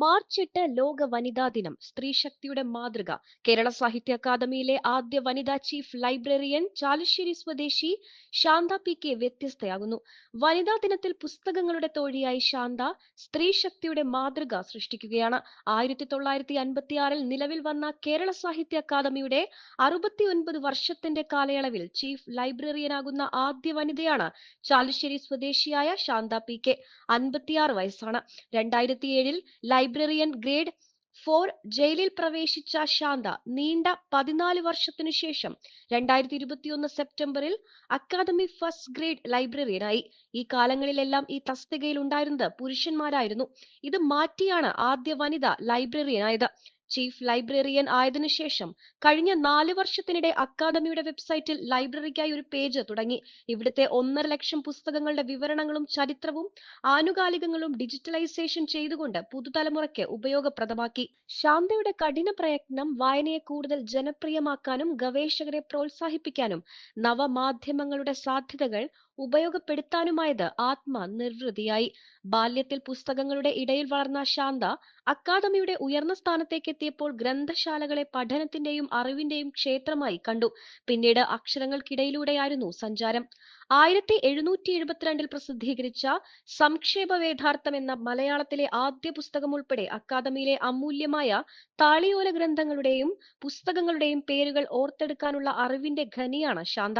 March എട്ട് ലോക വനിതാ ദിനം സ്ത്രീശക്തിയുടെ മാതൃക. കേരള സാഹിത്യ അക്കാദമിയിലെ ആദ്യ വനിതാ ചീഫ് ലൈബ്രറിയൻ ചാലുശ്ശേരി സ്വദേശി ശാന്ത പി കെ വ്യത്യസ്തയാകുന്നു. വനിതാ ദിനത്തിൽ പുസ്തകങ്ങളുടെ തോഴിയായി ശാന്ത സ്ത്രീശക്തിയുടെ മാതൃക സൃഷ്ടിക്കുകയാണ്. ആയിരത്തി തൊള്ളായിരത്തി അൻപത്തിയാറിൽ നിലവിൽ വന്ന കേരള സാഹിത്യ അക്കാദമിയുടെ അറുപത്തിയൊൻപത് വർഷത്തിന്റെ കാലയളവിൽ ചീഫ് ലൈബ്രറിയനാകുന്ന ആദ്യ വനിതയാണ് ചാലുശ്ശേരി സ്വദേശിയായ ശാന്ത പി കെ. അൻപത്തിയാറ് വയസ്സാണ്. രണ്ടായിരത്തി ഏഴിൽ ലൈബ്രറിയൻ ഗ്രേഡ് ഫോർ ജയിലിൽ പ്രവേശിച്ച ശാന്ത നീണ്ട പതിനാല് വർഷത്തിനു ശേഷം രണ്ടായിരത്തി ഇരുപത്തിയൊന്ന് സെപ്റ്റംബറിൽ അക്കാദമി ഫസ്റ്റ് ഗ്രേഡ് ലൈബ്രറിയനായി. ഈ കാലങ്ങളിലെല്ലാം ഈ തസ്തികയിൽ ഉണ്ടായിരുന്നത് പുരുഷന്മാരായിരുന്നു. ഇത് മാറ്റിയാണ് ആദ്യ വനിത ലൈബ്രറിയനായത്. ചീഫ് ലൈബ്രറിയൻ ആയതിനു ശേഷം കഴിഞ്ഞ നാല് വർഷത്തിനിടെ അക്കാദമിയുടെ വെബ്സൈറ്റിൽ ലൈബ്രറിക്കായി ഒരു പേജ് തുടങ്ങി. ഇവിടുത്തെ ഒന്നര ലക്ഷം പുസ്തകങ്ങളുടെ വിവരണങ്ങളും ചരിത്രവും ആനുകാലികങ്ങളും ഡിജിറ്റലൈസേഷൻ ചെയ്തുകൊണ്ട് പുതുതലമുറയ്ക്ക് ഉപയോഗപ്രദമാക്കി. ശാന്തയുടെ കഠിന പ്രയത്നം വായനയെ കൂടുതൽ ജനപ്രിയമാക്കാനും ഗവേഷകരെ പ്രോത്സാഹിപ്പിക്കാനും നവമാധ്യമങ്ങളുടെ സാധ്യതകൾ ഉപയോഗപ്പെടുത്താനുമായത് ആത്മനിർവൃതിയായി. ബാല്യത്തിൽ പുസ്തകങ്ങളുടെ ഇടയിൽ വളർന്ന ശാന്ത അക്കാദമിയുടെ ഉയർന്ന സ്ഥാനത്തേക്ക് എത്തിയപ്പോൾ ഗ്രന്ഥശാലകളെ പഠനത്തിന്റെയും അറിവിന്റെയും ക്ഷേത്രമായി കണ്ടു. പിന്നീട് അക്ഷരങ്ങൾക്കിടയിലൂടെയായിരുന്നു സഞ്ചാരം. ആയിരത്തി എഴുന്നൂറ്റി എഴുപത്തിരണ്ടിൽ പ്രസിദ്ധീകരിച്ച സംക്ഷേപ വേദാർത്ഥം എന്ന മലയാളത്തിലെ ആദ്യ പുസ്തകം ഉൾപ്പെടെ അക്കാദമിയിലെ അമൂല്യമായ താളിയോല ഗ്രന്ഥങ്ങളുടെയും പുസ്തകങ്ങളുടെയും പേരുകൾ ഓർത്തെടുക്കാനുള്ള അറിവിന്റെ ഖനിയാണ് ശാന്ത.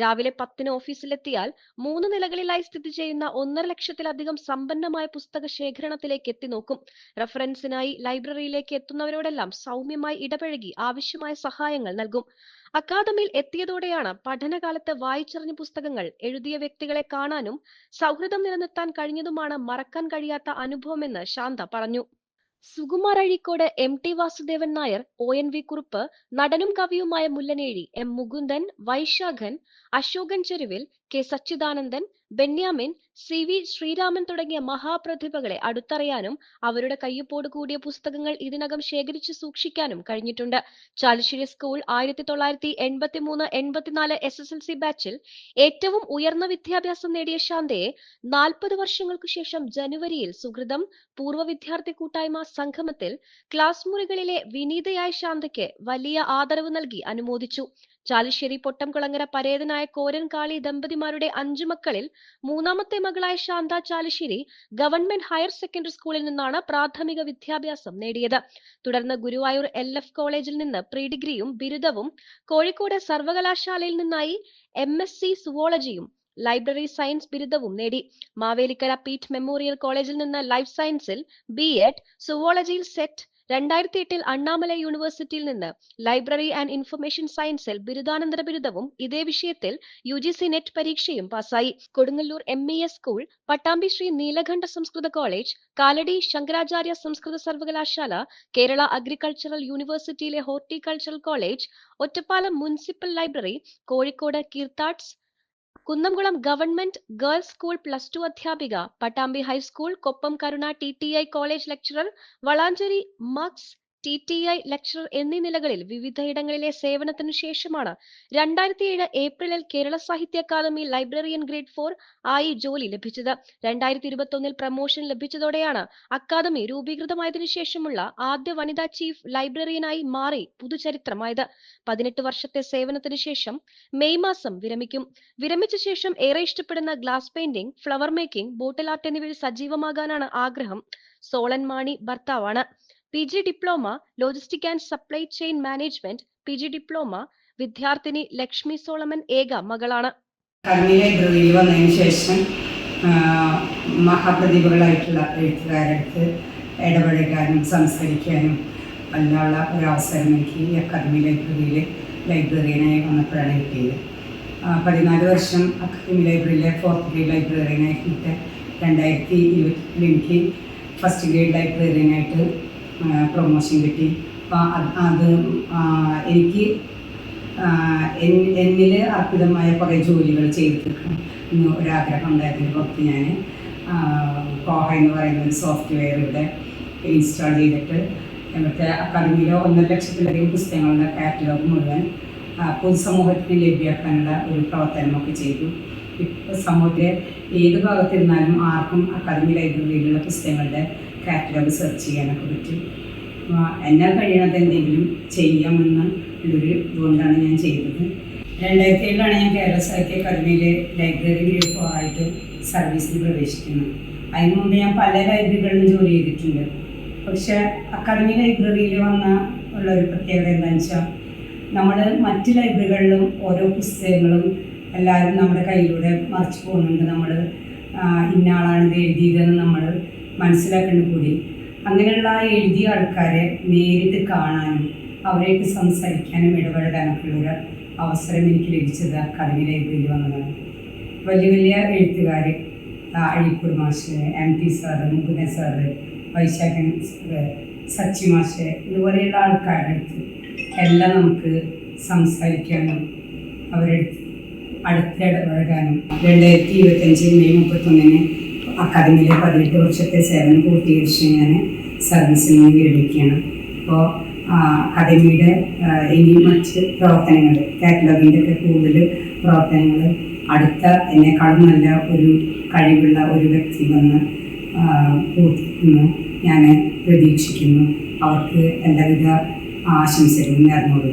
രാവിലെ പത്തിന് ഓഫീസിലെത്തിയാൽ മൂന്ന് നിലകളിലായി സ്ഥിതി ചെയ്യുന്ന ഒന്നര ലക്ഷത്തിലധികം സമ്പന്നമായ പുസ്തക ശേഖരണത്തിലേക്ക് എത്തി നോക്കും. റഫറൻസിനായി ലൈബ്രറിയിലേക്ക് എത്തുന്നവരോടെല്ലാം സൗമ്യമായി ഇടപഴകി ആവശ്യമായ സഹായങ്ങൾ നൽകും. അക്കാദമിയിൽ എത്തിയതോടെയാണ് പഠനകാലത്ത് വായിച്ചറിഞ്ഞ പുസ്തകങ്ങൾ എഴുതിയ വ്യക്തികളെ കാണാനും സൗഹൃദം നിലനിർത്താൻ കഴിഞ്ഞതുമാണ് മറക്കാൻ കഴിയാത്ത അനുഭവമെന്ന് ശാന്ത പറഞ്ഞു. Sukumar Azhikode M T Vasudevan Nair O N V Kurup നടനും കവിയുമായ Mullanezhi M Mukundan Vaisakhan Asokan Cheruvil K Sachidanandan Benyamin C V Sreeraman തുടങ്ങിയ മഹാപ്രതിഭകളെ അടുത്തറിയാനും അവരുടെ കയ്യൊപ്പോട് കൂടിയ പുസ്തകങ്ങൾ ഇതിനകം ശേഖരിച്ച് സൂക്ഷിക്കാനും കഴിഞ്ഞിട്ടുണ്ട്. ചാലശ്ശേരി സ്കൂൾ ആയിരത്തി തൊള്ളായിരത്തി എൺപത്തി മൂന്ന് എൺപത്തിനാല് എസ് എസ് എൽ സി ബാച്ചിൽ ഏറ്റവും ഉയർന്ന വിദ്യാഭ്യാസം നേടിയ ശാന്തയെ നാൽപ്പത് വർഷങ്ങൾക്കു ശേഷം ജനുവരിയിൽ സുഹൃതം പൂർവ വിദ്യാർത്ഥി കൂട്ടായ്മ സംഗമത്തിൽ ക്ലാസ് മുറികളിലെ വിനീതയായ ശാന്തയ്ക്ക് വലിയ ആദരവ് നൽകി അനുമോദിച്ചു. ചാലിശ്ശേരി പൊട്ടംകുളങ്ങര പരേതനായ കോരൻ കാളി ദമ്പതിമാരുടെ അഞ്ചു മക്കളിൽ മൂന്നാമത്തെ മകളായ Santha Chalissery government higher secondary സ്കൂളിൽ നിന്നാണ് പ്രാഥമിക വിദ്യാഭ്യാസം നേടിയത്. തുടർന്ന് ഗുരുവായൂർ എൽ എഫ് കോളേജിൽ നിന്ന് പ്രീ ഡിഗ്രിയും ബിരുദവും കോഴിക്കോട് സർവകലാശാലയിൽ നിന്നായി എം എസ് സി സുവോളജിയും ലൈബ്രറി സയൻസ് ബിരുദവും നേടി. മാവേലിക്കര പീറ്റ് മെമ്മോറിയൽ കോളേജിൽ നിന്ന് ലൈഫ് സയൻസിൽ ബി എഡ് സുവോളജിയിൽ സെറ്റ് രണ്ടായിരത്തി എട്ടിൽ അണ്ണാമല യൂണിവേഴ്സിറ്റിയിൽ നിന്ന് ലൈബ്രറി ആൻഡ് ഇൻഫർമേഷൻ സയൻസിൽ ബിരുദാനന്തര ബിരുദവും ഇതേ വിഷയത്തിൽ യു ജി സി നെറ്റ് പരീക്ഷയും പാസ്സായി. Kodungallur M E S school Pattambi Sree Neelakanta Samskrita college Kalady Sankaracharya Samskrita സർവകലാശാല കേരള അഗ്രികൾച്ചറൽ യൂണിവേഴ്സിറ്റിയിലെ horticultural college Ottapalam municipal library Kozhikode കീർത്താട്സ് Kunnamkulam government girls school plus two അധ്യാപിക Pattambi high school Koppam Karuna T T I college lecturer Valanchery mugs T T I lecturer എന്നീ നിലകളിൽ വിവിധയിടങ്ങളിലെ സേവനത്തിനു ശേഷമാണ് രണ്ടായിരത്തി ഏഴ് ഏപ്രിലിൽ കേരള സാഹിത്യ അക്കാദമി ലൈബ്രറിയൻ ഗ്രേഡ് ഫോർ ആയി ജോലി ലഭിച്ചത്. രണ്ടായിരത്തി ഇരുപത്തി ഒന്നിൽ പ്രമോഷൻ ലഭിച്ചതോടെയാണ് അക്കാദമി രൂപീകൃതമായതിനു ശേഷമുള്ള ആദ്യ വനിതാ ചീഫ് ലൈബ്രറിയനായി മാറി പുതുചരിത്രമായത്. പതിനെട്ട് വർഷത്തെ സേവനത്തിനു ശേഷം മെയ് മാസം വിരമിക്കും. വിരമിച്ച ശേഷം ഏറെ ഇഷ്ടപ്പെടുന്ന glass painting flower making bottle art എന്നിവയിൽ സജീവമാകാനാണ് ആഗ്രഹം. സോളൻ മാണി ഭർത്താവാണ്. P G diploma logistic and supply chain management P G diploma വിദ്യാർത്ഥിനി ലക്ഷ്മി സോളമൻ ഏക മകളാണ്. കർമ്മി ലൈബ്രറിയിൽ വന്നതിന് ശേഷം മഹാപ്രതിഭകളായിട്ടുള്ള എഴുത്തുകാരടുത്ത് ഇടപഴകാനും സംസാരിക്കാനും എല്ലാമുള്ള ഒരു അവസരം എനിക്ക് ഈ അക്കാദമി ലൈബ്രറിയിൽ ലൈബ്രറിയനായി വന്നപ്പോഴാണ് കിട്ടിയത്. പതിനാല് വർഷം അക്കാദമി ലൈബ്രറിയിലെ ഫോർത്ത് ഗ്രേഡ് ലൈബ്രറിയനായിട്ട് രണ്ടായിരത്തി എനിക്ക് ഫസ്റ്റ് ഗ്രേഡ് ലൈബ്രറിയനായിട്ട് പ്രൊമോഷൻ കിട്ടി. അപ്പോൾ അത് എനിക്ക് എന്നിൽ അർപ്പിതമായ കുറേ ജോലികൾ ചെയ്തിട്ടുണ്ട്. ഒരാഗ്രഹം ഉണ്ടായിരുന്നു പുറത്ത് ഞാൻ കോഹ എന്ന് പറയുന്ന ഒരു സോഫ്റ്റ്വെയർ ഇവിടെ ഇൻസ്റ്റാൾ ചെയ്തിട്ട് ഇവിടുത്തെ അക്കാദമിയിലെ ഒന്നര ലക്ഷത്തിലധികം പുസ്തകങ്ങളുടെ കാറ്റലോഗ് മുഴുവൻ പൊതുസമൂഹത്തിന് ലഭ്യമാക്കാനുള്ള ഒരു പ്രവർത്തനമൊക്കെ ചെയ്തു. ഇപ്പോൾ സമൂഹത്തിലെ ഏത് ഭാഗത്തിരുന്നാലും ആർക്കും അക്കാദമി ലൈബ്രറിയിലുള്ള പുസ്തകങ്ങളുടെ കാറ്റലോഗ് സെർച്ച് ചെയ്യാനൊക്കെ പറ്റും. എന്നാൽ കഴിയണത് എന്തെങ്കിലും ചെയ്യാമെന്ന് ഒരു ഇതുകൊണ്ടാണ് ഞാൻ ചെയ്തത്. രണ്ടായിരത്തി ഏഴിലാണ് ഞാൻ കേരള സാഹിത്യ അക്കാദമിയിലെ ലൈബ്രറി ഗ്രൂപ്പ് ആയിട്ട് സർവീസിൽ പ്രവേശിക്കുന്നത്. അതിന് മുമ്പ് ഞാൻ പല ലൈബ്രറികളിലും ജോലി ചെയ്തിട്ടുണ്ട്. പക്ഷെ അക്കാദമി ലൈബ്രറിയിൽ വന്ന ഉള്ള ഒരു പ്രത്യേകത എന്താണെന്ന് വെച്ചാൽ നമ്മൾ മറ്റ് ലൈബ്രറികളിലും ഓരോ പുസ്തകങ്ങളും എല്ലാവരും നമ്മുടെ കയ്യിലൂടെ മറിച്ച് പോകുന്നുണ്ട്. നമ്മൾ ഇന്ന ആളാണ് ഇത് എഴുതിയതെന്ന് നമ്മൾ മനസ്സിലാക്കേണ്ട കൂടി. അങ്ങനെയുള്ള ആ എഴുതിയ ആൾക്കാരെ നേരിട്ട് കാണാനും അവരായിട്ട് സംസാരിക്കാനും ഇടപെടാനൊക്കെ ഒരു അവസരം എനിക്ക് ലഭിച്ചത് അക്കാദമി ലൈബ്രറിയിൽ വന്നതാണ് വലിയ വലിയ എഴുത്തുകാർ അഴീക്കൂർ മാഷ് M T sir Mukundan sir Vaisakhan Sachi മാഷ് ഇതുപോലെയുള്ള ആൾക്കാരുടെ അടുത്ത് എല്ലാം നമുക്ക് സംസാരിക്കാനും അവരുടെ അടുത്ത് അടുത്ത് ഇടപഴകാനും. രണ്ടായിരത്തി ഇരുപത്തഞ്ച് മെയ് മുപ്പത്തൊന്നിന് അക്കാദമിയിലെ പതിനെട്ട് വർഷത്തെ സേവനം പൂർത്തീകരിച്ച് ഞാൻ സർവീസിൽ നിന്ന് വിരമിക്കുകയാണ്. അപ്പോൾ അക്കാദമിയുടെ ഇനി മറ്റ് പ്രവർത്തനങ്ങൾ കാറ്റലോഗിന്റെ ഒക്കെ കൂടുതൽ പ്രവർത്തനങ്ങൾ അടുത്ത എന്നെക്കാളും നല്ല ഒരു കഴിവുള്ള ഒരു വ്യക്തി വന്ന് പൂർത്തിക്കുന്നു. ഞാൻ പ്രതീക്ഷിക്കുന്നു. അവർക്ക് എല്ലാവിധ ആശംസകളും നേർന്നോടും